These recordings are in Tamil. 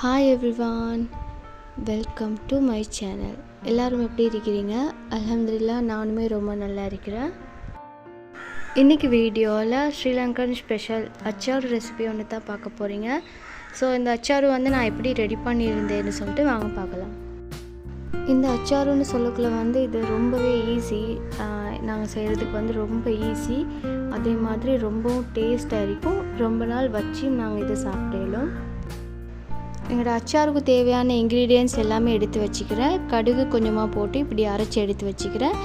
Hi everyone welcome to my channel எல்லோரும் எப்படி இருக்கிறீங்க? அலமதுல்லா நானுமே ரொம்ப நல்லா இருக்கிறேன். இன்றைக்கி வீடியோவில் ஸ்ரீலங்கன் ஸ்பெஷல் அச்சார் ரெசிபி ஒன்று தான் பார்க்க போகிறீங்க ஸோ இந்த அச்சார் வந்து நான் எப்படி ரெடி பண்ணியிருந்தேன்னு சொல்லிட்டு வாங்க பார்க்கலாம். இந்த அச்சாருன்னு சொல்லக்குள்ள வந்து இது ரொம்பவே ஈஸி நாங்கள் செய்கிறதுக்கு வந்து ரொம்ப ஈஸி அதே மாதிரி ரொம்பவும் டேஸ்ட்டாக இருக்கும். ரொம்ப நாள் வச்சு நாங்கள் இதை சாப்பிடலும். எங்களோட அச்சாருக்கு தேவையான இன்க்ரீடியன்ஸ் எல்லாமே எடுத்து வச்சுக்கிறேன். கடுகு கொஞ்சமாக போட்டு இப்படி அரைச்சி எடுத்து வச்சுக்கிறேன்.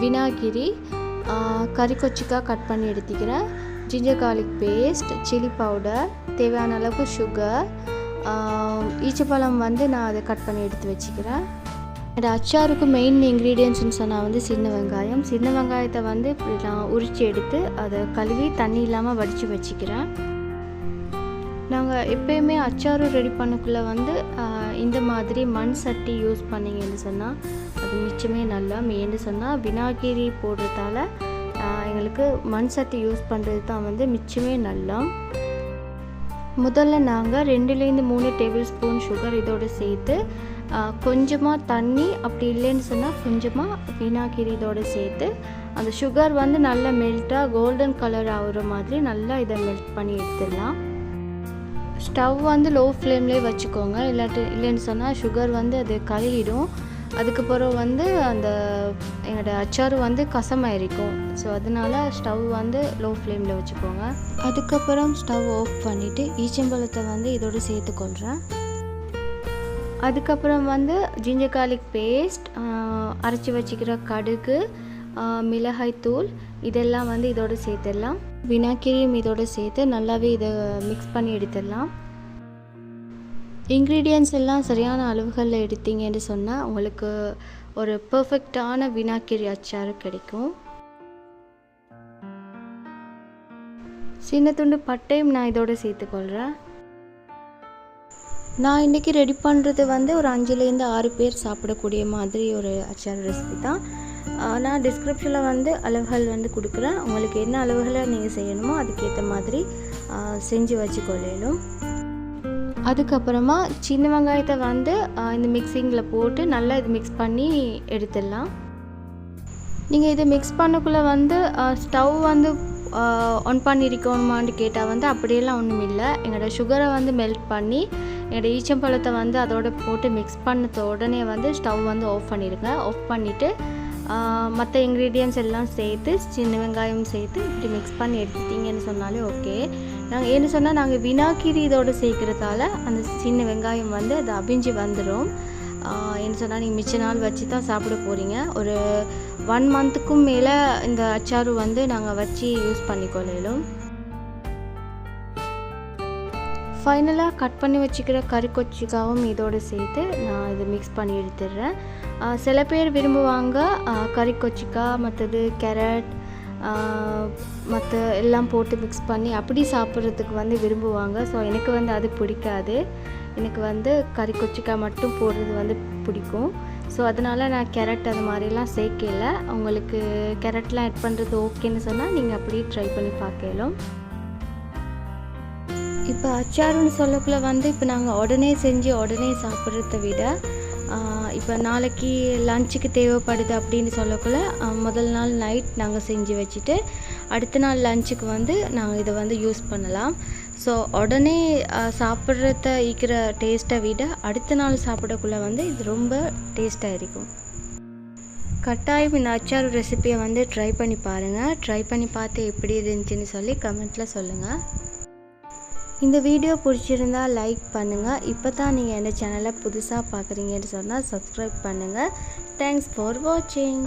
வினாகிரி கறி கொச்சிக்காக கட் பண்ணி எடுத்துக்கிறேன். Ginger garlic paste chilli powder தேவையான அளவுக்கு சுகர் ஈச்சப்பழம் வந்து நான் அதை கட் பண்ணி எடுத்து வச்சுக்கிறேன். என்னோடய அச்சாருக்கு மெயின் இன்க்ரீடியன்ஸ்னு சொன்னால் வந்து சின்ன வெங்காயம். சின்ன வெங்காயத்தை வந்து இப்படி நான் உரித்து எடுத்து அதை கழுவி தண்ணி இல்லாமல் வடித்து வச்சுக்கிறேன். நாங்கள் எப்பயுமே அச்சாறு ரெடி பண்ணக்குள்ளே வந்து இந்த மாதிரி மண் சட்டி யூஸ் பண்ணிங்கன்னு சொன்னால் அது மிச்சமே நல்லா ஏன்னு சொன்னால் வினாகிரி போடுறதால எங்களுக்கு மண் சட்டி யூஸ் பண்ணுறது தான் வந்து மிச்சமே நல்லா. முதல்ல நாங்கள் ரெண்டுலேருந்து மூணு டேபிள் ஸ்பூன் சுகர் இதோடு சேர்த்து கொஞ்சமாக தண்ணி அப்படி இல்லைன்னு சொன்னால் கொஞ்சமாக வினாகிரி இதோடு சேர்த்து அந்த சுகர் வந்து நல்லா மெல்ட்டாக கோல்டன் கலர் ஆகிற மாதிரி நல்லா இதை மெல்ட் பண்ணி எடுத்துடலாம். ஸ்டவ் வந்து லோ ஃப்ளேம்லேயே வச்சுக்கோங்க. இல்லாட்டி இல்லைன்னு சொன்னால் சுகர் வந்து அது கழுகிடும் அதுக்கப்புறம் வந்து அந்த எங்களோட அச்சாறு வந்து கசமாயிருக்கும். ஸோ அதனால ஸ்டவ் வந்து லோ ஃப்ளேமில் வச்சுக்கோங்க. அதுக்கப்புறம் ஸ்டவ் ஆஃப் பண்ணிவிட்டு ஈச்சம்பழத்தை வந்து இதோடு சேர்த்துக்கொள்கிறேன் அதுக்கப்புறம் வந்து ஜிஞ்சர் கார்லிக் பேஸ்ட் அரைச்சி வச்சுக்கிற கடுகு மிளகாய்த்தூள் இதெல்லாம் வந்து இதோடு சேர்த்துடலாம். வினாக்கிரியும் இதோடு சேர்த்து நல்லாவே இதை மிக்ஸ் பண்ணி எடுத்துடலாம். இன்க்ரீடியன்ஸ் எல்லாம் சரியான அளவுகளில் எடுத்தீங்கன்னு சொன்னால் உங்களுக்கு ஒரு பர்ஃபெக்டான வினாக்கிரி அச்சாறு கிடைக்கும். சின்ன துண்டு பட்டையும் நான் இதோடு சேர்த்துக்கொள்கிறேன் நான் இன்றைக்கி ரெடி பண்ணுறது வந்து ஒரு அஞ்சுலேருந்து ஆறு பேர் சாப்பிடக்கூடிய மாதிரி ஒரு அச்சார் ரெசிபி தான். நான் டிஸ்கிரிப்ஷனில் வந்து அளவுகள் வந்து கொடுக்குறேன். உங்களுக்கு என்ன அளவுகளை நீங்கள் செய்யணுமோ அதுக்கேற்ற மாதிரி செஞ்சு வச்சுக்கொள்ளலும் அதுக்கப்புறமா சின்ன வெங்காயத்தை வந்து இந்த மிக்சிங்கில் போட்டு நல்லா இது மிக்ஸ் பண்ணி எடுத்துடலாம். நீங்கள் இதை மிக்ஸ் பண்ணக்குள்ளே வந்து ஸ்டவ் வந்து ஆன் பண்ணியிருக்கணுமான்னு கேட்டால் வந்து அப்படியெல்லாம் ஒன்றும் இல்லை. எங்களோட சுகரை வந்து மெல்ட் பண்ணி என்னோடய ஈச்சம்பழத்தை வந்து அதோட போட்டு மிக்ஸ் பண்ணத உடனே வந்து ஸ்டவ் வந்து ஆஃப் பண்ணிடுங்க. ஆஃப் பண்ணிவிட்டு மற்ற இன்க்ரீடியன்ஸ் எல்லாம் சேர்த்து சின்ன வெங்காயம் சேர்த்து இப்படி மிக்ஸ் பண்ணி எடுத்துட்டிங்கன்னு சொன்னாலே ஓகே நாங்கள் ஏன்னு சொன்னால் நாங்கள் வினாக்கிரி இதோடு சேர்க்குறதால அந்த சின்ன வெங்காயம் வந்து அது அபிஞ்சு வந்துடும் என்ன சொன்னால் நீங்கள் மிச்ச நாள் வச்சு தான் சாப்பிட போகிறீங்க ஒரு ஒன் மந்த்துக்கும் மேலே இந்த அச்சாறு வந்து நாங்கள் வச்சு யூஸ் பண்ணிக்கொள்ளலும். ஃபைனலாக கட் பண்ணி வச்சுக்கிற கறிக்கொச்சிக்காவும் இதோடு சேர்த்து நான் இது மிக்ஸ் பண்ணி எடுத்துடுறேன். சில பேர் விரும்புவாங்க கறிக்கொச்சிக்கா மற்றது கேரட் மற்ற எல்லாம் போட்டு மிக்ஸ் பண்ணி அப்படி சாப்பிட்றதுக்கு வந்து விரும்புவாங்க. ஸோ எனக்கு வந்து அது பிடிக்காது. எனக்கு வந்து கறி கொச்சிக்காய் மட்டும் போடுறது வந்து பிடிக்கும். ஸோ அதனால் நான் கேரட் அது மாதிரிலாம் சேர்க்கல. உங்களுக்கு கேரட்லாம் ஆட் பண்ணுறது ஓகேன்னு சொன்னால் நீங்கள் அப்படியே ட்ரை பண்ணி பார்க்கலாம். இப்போ அச்சாருன்னு சொல்லக்குள்ள வந்து இப்போ நாங்கள் உடனே செஞ்சு உடனே சாப்பிட்றத விட இப்போ நாளைக்கு லஞ்சுக்கு தேவைப்படுது அப்படின்னு சொல்லக்குள்ள முதல் நாள் நைட் நாங்கள் செஞ்சு வச்சுட்டு அடுத்த நாள் லஞ்சுக்கு வந்து நாங்கள் இதை வந்து யூஸ் பண்ணலாம். ஸோ உடனே சாப்பிட்றத ஈக்கிற டேஸ்ட்டை விட அடுத்த நாள் சாப்பிடக்குள்ளே வந்து இது ரொம்ப டேஸ்ட்டாக இருக்கும். கட்டாயம் இந்த அச்சார் ரெசிப்பியை வந்து ட்ரை பண்ணி பாருங்கள் ட்ரை பண்ணி பார்த்து எப்படி இருந்துச்சுன்னு சொல்லி கமெண்ட்டில் சொல்லுங்கள் இந்த வீடியோ பிடிச்சிருந்தா லைக் பண்ணுங்கள் இப்போ தான் நீங்கள் என் சேனலை புதுசாக பார்க்குறீங்கன்னு சொன்னால் சப்ஸ்கிரைப் பண்ணுங்கள் தேங்க்ஸ் ஃபார் வாட்சிங்